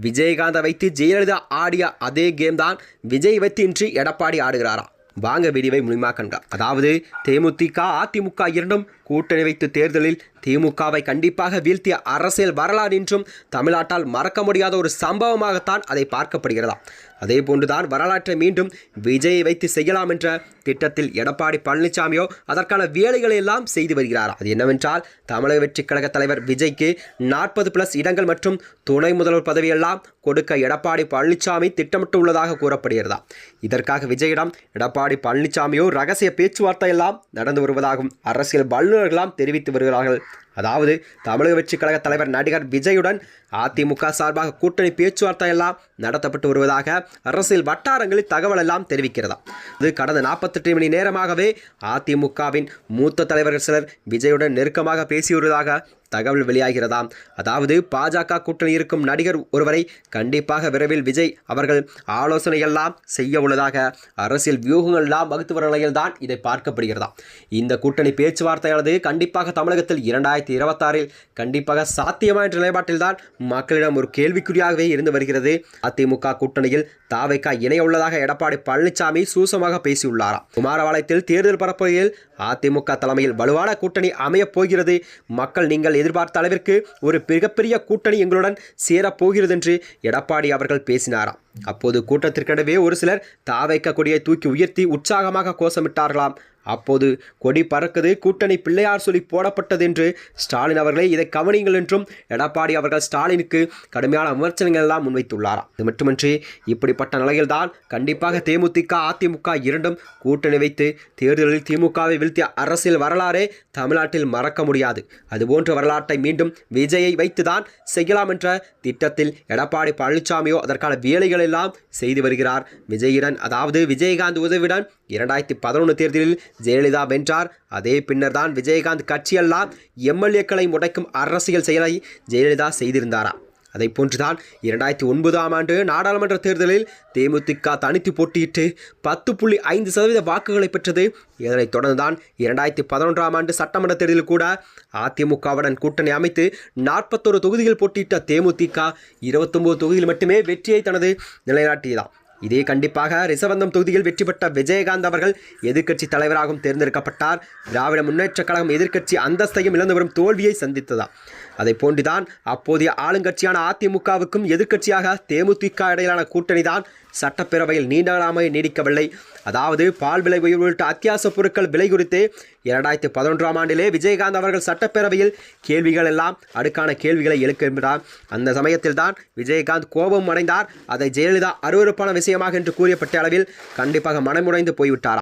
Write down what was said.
விஜயகாந்தை வைத்து ஜெயலலிதா ஆடிய அதே கேம் தான் விஜய் வைத்து இன்று எடப்பாடி ஆடுகிறாரா? வாங்க வீடியோவை முழுமா கண்கா அதாவது தேமுதிக அதிமுக இரண்டும் கூட்டணி வைத்து தேர்தலில் திமுகவை கண்டிப்பாக வீழ்த்திய அரசியல் வரலாறு என்றும் தமிழ்நாட்டால் மறக்க முடியாத ஒரு சம்பவமாகத்தான் அதை பார்க்கப்படுகிறதா? அதே போன்றுதான் வரலாற்றை மீண்டும் விஜயை வைத்து செய்யலாம் என்ற திட்டத்தில் எடப்பாடி பழனிசாமியோ அதற்கான வேலைகளை எல்லாம் செய்து வருகிறார்? அது என்னவென்றால் தமிழக வெற்றி கழக தலைவர் விஜய்க்கு நாற்பது பிளஸ் இடங்கள் மற்றும் துணை முதல்வர் பதவியெல்லாம் கொடுக்க எடப்பாடி பழனிசாமி திட்டமிட்டுள்ளதாக கூறப்படுகிறதா? இதற்காக விஜயிடம் எடப்பாடி பழனிசாமியோ ரகசிய பேச்சுவார்த்தை எல்லாம் நடந்து வருவதாகவும் அரசியல் வல்லுநர்களாம் தெரிவித்து வருகிறார்கள். அதாவது தமிழக வெற்றி கழக தலைவர் நடிகர் விஜயுடன் அதிமுக சார்பாக கூட்டணி பேச்சுவார்த்தை எல்லாம் நடத்தப்பட்டு வருவதாக அரசியல் வட்டாரங்களில் தகவல் எல்லாம் தெரிவிக்கிறதா. இது கடந்த நாற்பத்தெட்டு மணி நேரமாகவே அதிமுகவின் மூத்த தலைவர்கள் சிலர் விஜயுடன் நெருக்கமாக பேசி வருவதாக தகவல் வெளியாகிறதாம் அதாவது பாஜக கூட்டணி இருக்கும் நடிகர் ஒருவரை கண்டிப்பாக விரைவில் விஜய் அவர்கள் ஆலோசனையெல்லாம் செய்ய உள்ளதாக அரசியல் வியூகங்கள் எல்லாம் வகுத்து வர நிலையில்தான் இதை பார்க்கப்படுகிறதாம் இந்த கூட்டணி பேச்சுவார்த்தையானது கண்டிப்பாக தமிழகத்தில் இரண்டாயிரத்தி இருபத்தாறில் கண்டிப்பாக சாத்தியமா என்ற நிலைப்பாட்டில்தான் மக்களிடம் ஒரு கேள்விக்குறியாகவே இருந்து வருகிறது. அதிமுக கூட்டணியில் தாவைக்கா இணைய உள்ளதாக எடப்பாடி பழனிசாமி சூசமாக பேசியுள்ளாராம் குமாரபாளையத்தில் தேர்தல் பரப்புரையில் அதிமுக தலைமையில் வலுவான கூட்டணி அமையப் போகிறது. மக்கள் நீங்கள் எதிர்பார்த்த அளவிற்கு ஒரு மிகப்பெரிய கூட்டணி எங்களுடன் சேரப்போகிறது என்று எடப்பாடி அவர்கள் பேசினாராம். அப்போது கூட்டத்திற்கிடவே ஒரு சிலர் தாவைக்க கொடியை தூக்கி உயர்த்தி உற்சாகமாக கோஷமிட்டார்களாம். அப்போது கொடி பறக்குது கூட்டணி பிள்ளையார் சொல்லி போடப்பட்டது என்று ஸ்டாலின் அவர்களே இதை கவனிங்கள் என்றும் எடப்பாடி அவர்கள் ஸ்டாலினுக்கு கடுமையான விமர்சனங்கள் எல்லாம் முன்வைத்துள்ளாராம். இது மட்டுமின்றி இப்படிப்பட்ட நிலையில்தான் கண்டிப்பாக தேமுதிக அதிமுக இரண்டும் கூட்டணி வைத்து தேர்தலில் திமுகவை வீழ்த்திய அரசியல் வரலாறே தமிழ்நாட்டில் மறக்க முடியாது. அதுபோன்ற வரலாற்றை மீண்டும் விஜயை வைத்துதான் செய்யலாம் என்ற திட்டத்தில் எடப்பாடி பழனிசாமியோ அதற்கான வேலைகள் எல்லாம் செய்து வருகிறார். விஜயுடன் அதாவது விஜயகாந்த் உதவியுடன் இரண்டாயிரத்தி பதினொன்று தேர்தலில் ஜெயலலிதா வென்றார். அதே பின்னர் தான் விஜயகாந்த் கட்சியெல்லாம் எம்எல்ஏக்களை முடைக்கும் அரசியல் செயலை ஜெயலலிதா செய்திருந்தாரா? அதை போன்றுதான் இரண்டாயிரத்தி ஒன்பதாம் ஆண்டு நாடாளுமன்ற தேர்தலில் தேமுதிக தனித்து போட்டியிட்டு பத்து புள்ளி ஐந்து சதவீத வாக்குகளை பெற்றது. இதனைத் தொடர்ந்துதான் இரண்டாயிரத்தி பதினொன்றாம் ஆண்டு சட்டமன்ற தேர்தலில் கூட அதிமுகவுடன் கூட்டணி அமைத்து நாற்பத்தொரு தொகுதிகள் போட்டியிட்ட தேமுதிக இருபத்தொம்போது தொகுதியில் மட்டுமே வெற்றியை தனது நிலைநாட்டியதான் இதே கண்டிப்பாக ரிசவந்தம் தொகுதியில் வெற்றி பெற்ற விஜயகாந்த் அவர்கள் எதிர்க்கட்சி தலைவராகவும் தேர்ந்தெடுக்கப்பட்டார். திராவிட முன்னேற்றக் கழகம் எதிர்க்கட்சி அந்தஸ்தையும் இழந்து வரும் தோல்வியை சந்தித்ததா? அதை போன்றுதான் அப்போதைய ஆளுங்கட்சியான அதிமுகவுக்கும் எதிர்க்கட்சியாக தேமுதிக இடையிலான கூட்டணி தான் சட்டப்பேரவையில் நீண்ட நீடிக்கவில்லை. அதாவது பால் விலை உயர்வு உள்ளிட்ட அத்தியாவசிய பொருட்கள் விலை குறித்து இரண்டாயிரத்தி பதினொன்றாம் ஆண்டிலே விஜயகாந்த் அவர்கள் சட்டப்பேரவையில் கேள்விகள் எல்லாம் அடுக்கான கேள்விகளை எழுக்கின்றார் அந்த சமயத்தில் தான் விஜயகாந்த் கோபம் அடைந்தார். அதை ஜெயலலிதா அருவருப்பான விஷயமாக என்று கூறியப்பட்ட அளவில் கண்டிப்பாக மனமுடைந்து போய்விட்டார்